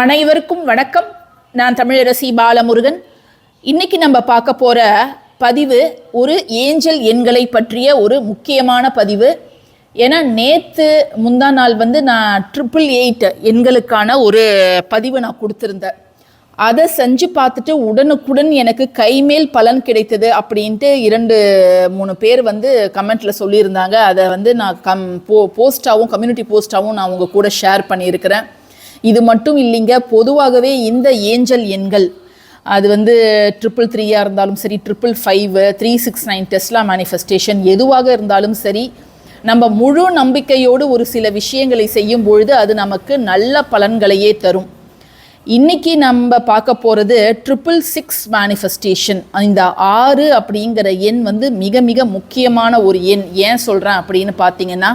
அனைவருக்கும் வணக்கம். நான் தமிழரசி பாலமுருகன். இன்னைக்கு நம்ம பார்க்க போகிற பதிவு ஒரு ஏஞ்சல் எண்களை பற்றிய ஒரு முக்கியமான பதிவு. ஏன்னா நேற்று முந்தா நாள் வந்து நான் ட்ரிபிள் எயிட் எண்களுக்கான ஒரு பதிவு நான் கொடுத்துருந்தேன். அதை செஞ்சு பார்த்துட்டு உடனுக்குடன் எனக்கு கைமேல் பலன் கிடைத்தது அப்படின்ட்டு இரண்டு மூணு பேர் வந்து கமெண்ட்டில் சொல்லியிருந்தாங்க. அதை வந்து நான் கம் போ போஸ்ட்டாகவும் கம்யூனிட்டி போஸ்ட்டாகவும் நான் உங்கள் கூட ஷேர் பண்ணியிருக்கிறேன். இது மட்டும் இல்லைங்க பொதுவாகவே இந்த ஏஞ்சல் எண்கள் அது வந்து ட்ரிபிள் த்ரீயாக இருந்தாலும் சரி triple five three six nine Tesla manifestation எதுவாக இருந்தாலும் சரி நம்ம முழு நம்பிக்கையோடு ஒரு சில விஷயங்களை செய்யும் பொழுது அது நமக்கு நல்ல பலன்களையே தரும். இன்னைக்கு நம்ம பார்க்க போகிறது ட்ரிபிள் சிக்ஸ் மேனிஃபெஸ்டேஷன் இந்த ஆறு அப்படிங்கிற எண் வந்து மிக மிக முக்கியமான ஒரு எண். ஏன் சொல்கிறேன் அப்படின்னு பார்த்தீங்கன்னா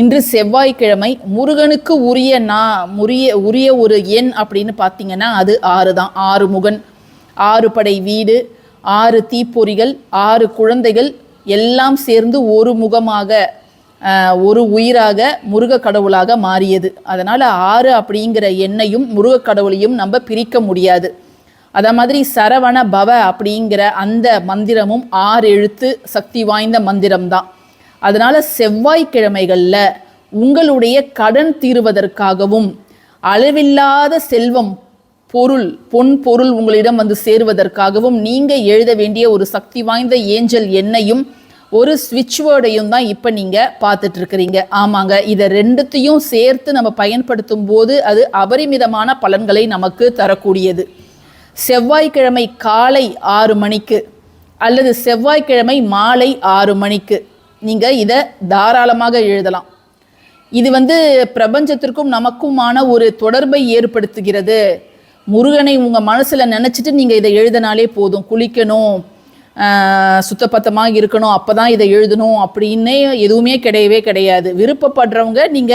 இன்று செவ்வாய்க்கிழமை முருகனுக்கு உரிய நா உரிய உரிய ஒரு எண் அப்படின்னு பார்த்தீங்கன்னா அது ஆறு தான். ஆறு முகன் ஆறு படை வீடு ஆறு தீப்பொறிகள் ஆறு குழந்தைகள் எல்லாம் சேர்ந்து ஒரு முகமாக ஒரு உயிராக முருக கடவுளாக மாறியது. அதனால் ஆறு அப்படிங்கிற எண்ணையும் முருக கடவுளையும் நம்ம பிரிக்க முடியாது. அதே மாதிரி சரவண பவ அப்படிங்கிற அந்த மந்திரமும் ஆறு எழுத்து சக்தி வாய்ந்த மந்திரம்தான். அதனால செவ்வாய்க்கிழமைகளில் உங்களுடைய கடன் தீருவதற்காகவும் அளவில்லாத செல்வம் பொருள் பொன் பொருள் உங்களிடம் வந்து சேருவதற்காகவும் நீங்கள் எழுத வேண்டிய ஒரு சக்தி வாய்ந்த ஏஞ்சல் எண்ணையும் ஒரு ஸ்விட்ச் வேர்டையும் தான் இப்போ நீங்கள் பார்த்துட்டு இருக்கிறீங்க ஆமாங்க இதை ரெண்டுத்தையும் சேர்த்து நம்ம பயன்படுத்தும் போது அது அபரிமிதமான பலன்களை நமக்கு தரக்கூடியது. செவ்வாய்க்கிழமை காலை ஆறு மணிக்கு அல்லது செவ்வாய்க்கிழமை மாலை ஆறு மணிக்கு நீங்க இதை தாராளமாக எழுதலாம். இது வந்து பிரபஞ்சத்திற்கும் நமக்குமான ஒரு தொடர்பை ஏற்படுத்துகிறது. முருகனை உங்க மனசுல நினைச்சிட்டு நீங்க இதை எழுதினாலே போதும். குளிக்கணும் சுத்தப்பத்தமாக இருக்கணும் இருக்கணும் அப்பதான் இதை எழுதணும் அப்படின்னே எதுவுமே கிடையவே கிடையாது. விருப்பப்படுறவங்க நீங்க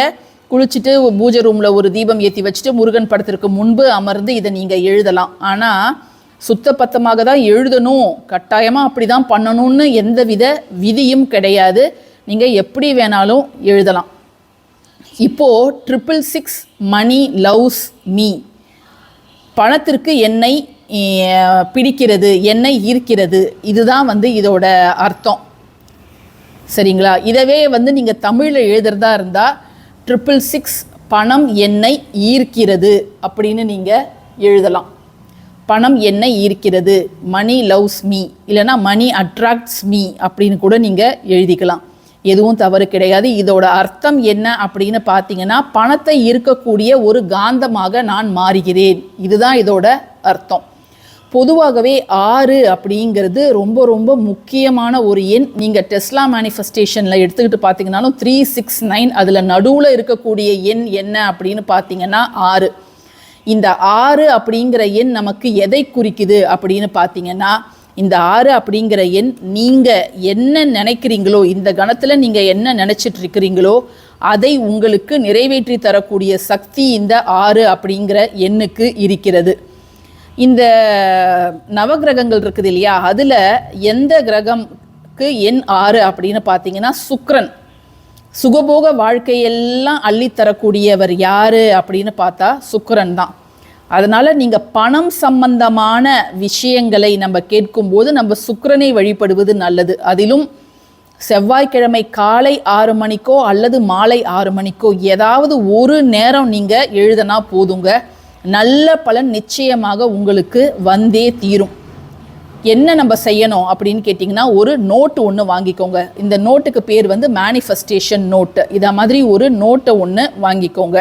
குளிச்சுட்டு பூஜை ரூம்ல ஒரு தீபம் ஏற்றி வச்சுட்டு முருகன் படத்திற்கு முன்பு அமர்ந்து இதை நீங்க எழுதலாம். ஆனால் சுத்தபத்தமாக தான் எழுதணும். கட்டாயமாக அப்படி தான் பண்ணணும்னு எந்தவித விதியும் கிடையாது. நீங்கள் எப்படி வேணாலும் எழுதலாம். இப்போது triple six money loves me பணத்திற்கு என்னை பிடிக்கிறது என்னை ஈர்க்கிறது. இதுதான் வந்து இதோட அர்த்தம். சரிங்களா? இதவே வந்து நீங்கள் தமிழில் எழுதுறதா இருந்தால் ட்ரிபிள் சிக்ஸ் பணம் என்னை ஈர்க்கிறது அப்படின்னு நீங்கள் எழுதலாம். பணம் என்ன ஈர்க்கிறது? மணி லவ்ஸ் மீ இல்லைன்னா மணி அட்ராக்ட்ஸ் மீ அப்படின்னு கூட நீங்கள் எழுதிக்கலாம். எதுவும் தவறு கிடையாது. இதோட அர்த்தம் என்ன அப்படின்னு பார்த்தீங்கன்னா பணத்தை இருக்கக்கூடிய ஒரு காந்தமாக நான் மாறுகிறேன். இதுதான் இதோட அர்த்தம். பொதுவாகவே ஆறு அப்படிங்கிறது ரொம்ப ரொம்ப முக்கியமான ஒரு எண். நீங்கள் டெஸ்லா மேனிஃபெஸ்டேஷனில் எடுத்துக்கிட்டு பார்த்தீங்கன்னாலும் த்ரீ சிக்ஸ் நைன் அதில் நடுவில் இருக்கக்கூடிய எண் என்ன அப்படின்னு பார்த்தீங்கன்னா ஆறு. இந்த ஆறு அப்படிங்கிற எண் நமக்கு எதை குறிக்குது அப்படின்னு பார்த்தீங்கன்னா இந்த ஆறு அப்படிங்கிற எண் நீங்கள் என்ன நினைக்கிறீங்களோ இந்த கணத்தில் நீங்கள் என்ன நினச்சிட்டு இருக்கிறீங்களோ அதை உங்களுக்கு நிறைவேற்றி தரக்கூடிய சக்தி இந்த ஆறு அப்படிங்கிற எண்ணுக்கு இருக்கிறது. இந்த நவகிரகங்கள் இருக்குது இல்லையா? அதில் எந்த கிரகம்க்கு எண் ஆறு அப்படின்னு பார்த்தீங்கன்னா சுக்ரன். சுகபோக வாழ்க்கையெல்லாம் அள்ளித்தரக்கூடியவர் யார் அப்படின்னு பார்த்தா சுக்கரன் தான். அதனால் நீங்கள் பணம் சம்பந்தமான விஷயங்களை நம்ம கேட்கும்போது நம்ம சுக்கரனை வழிபடுவது நல்லது. அதிலும் செவ்வாய்க்கிழமை காலை ஆறு மணிக்கோ அல்லது மாலை ஆறு மணிக்கோ ஏதாவது ஒரு நேரம் நீங்கள் எழுதினா போதுங்க. நல்ல பலன் நிச்சயமாக உங்களுக்கு வந்தே தீரும். என்ன நம்ம செய்யணும் அப்படின்னு கேட்டிங்கன்னா ஒரு நோட்டு ஒன்று வாங்கிக்கோங்க. இந்த நோட்டுக்கு பேர் வந்து மேனிஃபெஸ்டேஷன் நோட்டு இதை மாதிரி ஒரு நோட்டை ஒன்று வாங்கிக்கோங்க.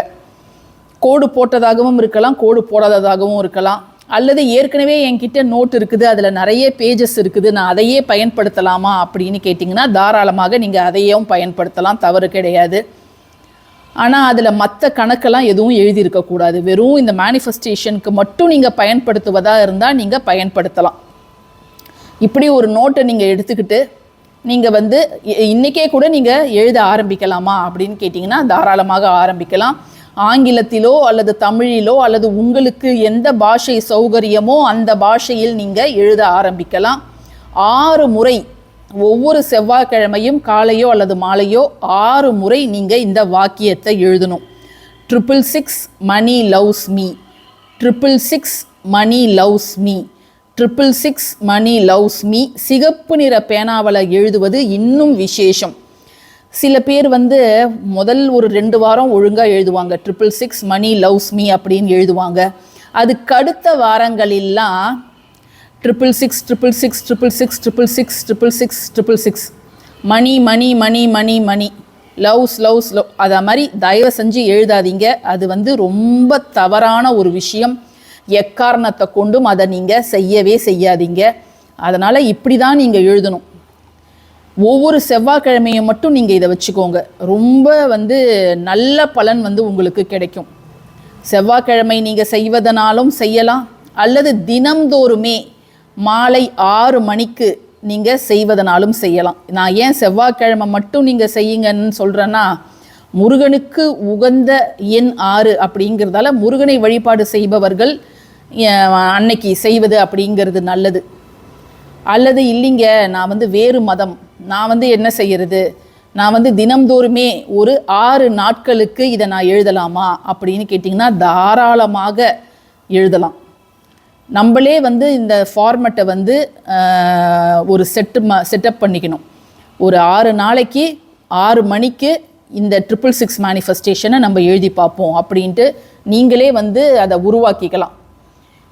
கோடு போட்டதாகவும் இருக்கலாம் கோடு போடாததாகவும் இருக்கலாம். அல்லது ஏற்கனவே என்கிட்ட நோட் இருக்குது அதில் நிறைய பேஜஸ் இருக்குது நான் அதையே பயன்படுத்தலாமா அப்படின்னு கேட்டிங்கன்னா தாராளமாக நீங்கள் அதையும் பயன்படுத்தலாம் தவறு கிடையாது. ஆனால் அதில் மற்ற கணக்கெல்லாம் எதுவும் எழுதியிருக்கக்கூடாது வெறும் இந்த மேனிஃபெஸ்டேஷனுக்கு மட்டும் நீங்கள் பயன்படுத்துவதாக இருந்தால் நீங்கள் பயன்படுத்தலாம். இப்படி ஒரு நோட்டை நீங்கள் எடுத்துக்கிட்டு நீங்கள் வந்து இன்றைக்கே கூட நீங்கள் எழுத ஆரம்பிக்கலாமா அப்படின்னு கேட்டிங்கன்னா தாராளமாக ஆரம்பிக்கலாம். ஆங்கிலத்திலோ அல்லது தமிழிலோ அல்லது உங்களுக்கு எந்த பாஷை சௌகரியமோ அந்த பாஷையில் நீங்கள் எழுத ஆரம்பிக்கலாம். ஆறு முறை ஒவ்வொரு செவ்வாய்க்கிழமையும் காலையோ அல்லது மாலையோ ஆறு முறை நீங்கள் இந்த வாக்கியத்தை எழுதணும். Triple six money loves me triple six money loves me triple six money loves me சிகப்பு நிற பேனாவில் எழுதுவது இன்னும் விசேஷம். சில பேர் வந்து முதல் ஒரு ரெண்டு வாரம் ஒழுங்காக எழுதுவாங்க. Triple six money loves me அப்படின்னு எழுதுவாங்க. அதுக்கு அடுத்த வாரங்களெல்லாம் triple six triple six triple six triple six triple six triple six money money money money money loves loves love அதை மாதிரி தயவு செஞ்சு எழுதாதீங்க. அது வந்து ரொம்ப தவறான ஒரு விஷயம். எக்காரணத்தை கொண்டும் அதை நீங்கள் செய்யவே செய்யாதீங்க. அதனால் இப்படி தான் நீங்கள் எழுதணும். ஒவ்வொரு செவ்வாய்க்கிழமையும் மட்டும் நீங்கள் இதை வச்சுக்கோங்க. ரொம்ப வந்து நல்ல பலன் வந்து உங்களுக்கு கிடைக்கும். செவ்வாய்க்கிழமை நீங்கள் செய்வதனாலும் செய்யலாம். அல்லது தினம்தோறுமே மாலை ஆறு மணிக்கு நீங்கள் செய்வதனாலும் செய்யலாம். நான் ஏன் செவ்வாய்க்கிழமை மட்டும் நீங்கள் செய்யுங்கன்னு சொல்கிறேன்னா முருகனுக்கு உகந்த எண் ஆறு அப்படிங்கிறதால முருகனை வழிபாடு செய்பவர்கள் அன்னைக்கு செய்வது அப்படிங்கிறது நல்லது. அல்லது இல்லைங்க நான் வந்து வேறு மதம். நான் வந்து என்ன செய்கிறது நான் வந்து தினம்தோறுமே ஒரு ஆறு நாட்களுக்கு இதை நான் எழுதலாமா அப்படின்னு கேட்டிங்கன்னா தாராளமாக எழுதலாம். நம்மளே வந்து இந்த ஃபார்மெட்டை வந்து ஒரு செட்டு ம செட்டப் பண்ணிக்கணும். ஒரு ஆறு நாளைக்கு ஆறு மணிக்கு இந்த ட்ரிபிள் சிக்ஸ் மேனிஃபெஸ்டேஷனை நம்ம எழுதி பார்ப்போம் அப்படின்ட்டு நீங்களே வந்து அதை உருவாக்கிக்கலாம்.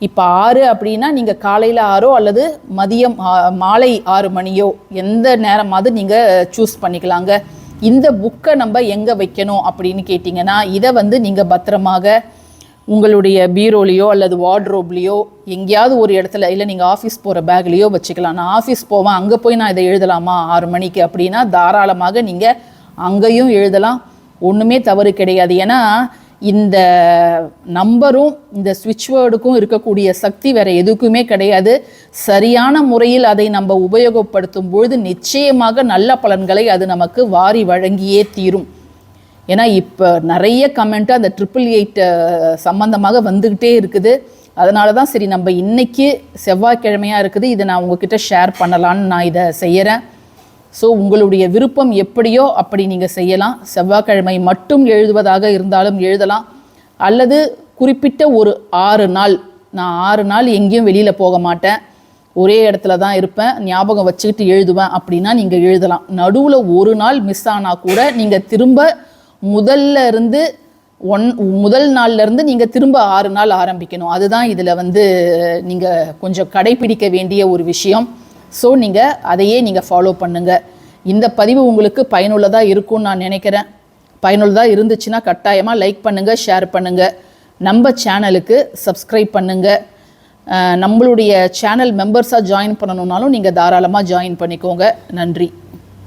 இப்போ ஆறு அப்படின்னா நீங்கள் காலையில் ஆறோ அல்லது மதியம் மாலை ஆறு மணியோ எந்த நேரமாவது நீங்கள் சூஸ் பண்ணிக்கலாங்க. இந்த புக்கை நம்ம எங்கே வைக்கணும் அப்படின்னு கேட்டிங்கன்னா இதை வந்து நீங்கள் பத்திரமாக உங்களுடைய பீரோலையோ அல்லது வார்ட்ரோப்லேயோ எங்கேயாவது ஒரு இடத்துல இல்லை நீங்கள் ஆஃபீஸ் போகிற பேக்லேயோ வச்சுக்கலாம். நான் ஆஃபீஸ் போவேன் அங்கே போய் நான் இதை எழுதலாமா? ஆறு மணிக்கு அப்படின்னா தாராளமாக நீங்கள் அங்கேயும் எழுதலாம். ஒன்றுமே தவறு கிடையாது. ஏன்னா இந்த நம்பரும் இந்த ஸ்விட்ச் வேர்டுக்கும் இருக்கக்கூடிய சக்தி வேற எதுக்குமே கிடையாது. சரியான முறையில் அதை நம்ம உபயோகப்படுத்தும் பொழுது நிச்சயமாக நல்ல பலன்களை அது நமக்கு வாரி வழங்கியே தீரும். ஏன்னா இப்போ நிறைய கமெண்ட்டு அந்த ட்ரிபிள் எயிட் சம்மந்தமாக வந்துக்கிட்டே இருக்குது. அதனால தான் சரி நம்ம இன்னைக்கு செவ்வாய்க்கிழமையாக இருக்குது. இதை நான் உங்ககிட்ட ஷேர் பண்ணலான்னு நான் இதை செய்கிறேன் ஸோ உங்களுடைய விருப்பம் எப்படியோ அப்படி நீங்கள் செய்யலாம். செவ்வாய்க்கிழமை மட்டும் எழுதுவதாக இருந்தாலும் எழுதலாம். அல்லது குறிப்பிட்ட ஒரு ஆறு நாள் நான் ஆறு நாள் எங்கேயும் வெளியில் போக மாட்டேன். ஒரே இடத்துல தான் இருப்பேன். ஞாபகம் வச்சுக்கிட்டு எழுதுவேன் அப்படின்னா நீங்கள் எழுதலாம். நடுவில் ஒரு நாள் மிஸ் ஆனால் கூட நீங்கள் திரும்ப முதல்ல இருந்து ஒன் முதல் நாள்ல இருந்து நீங்கள் திரும்ப ஆறு நாள் ஆரம்பிக்கணும். அதுதான் இதில் வந்து நீங்கள் கொஞ்சம் கடைபிடிக்க வேண்டிய ஒரு விஷயம். ஸோ நீங்கள் அதையே நீங்கள் ஃபாலோ பண்ணுங்கள் இந்த பதிவு உங்களுக்கு பயனுள்ளதாக இருக்கும்னு நான் நினைக்கிறேன். பயனுள்ளதாக இருந்துச்சுன்னா கட்டாயமாக லைக் பண்ணுங்கள் ஷேர் பண்ணுங்கள் நம்ம சேனலுக்கு சப்ஸ்கிரைப் பண்ணுங்கள் நம்மளுடைய சேனல் மெம்பர்ஸாக ஜாயின் பண்ணணுன்னாலும் நீங்கள் தாராளமாக ஜாயின் பண்ணிக்கோங்க. நன்றி.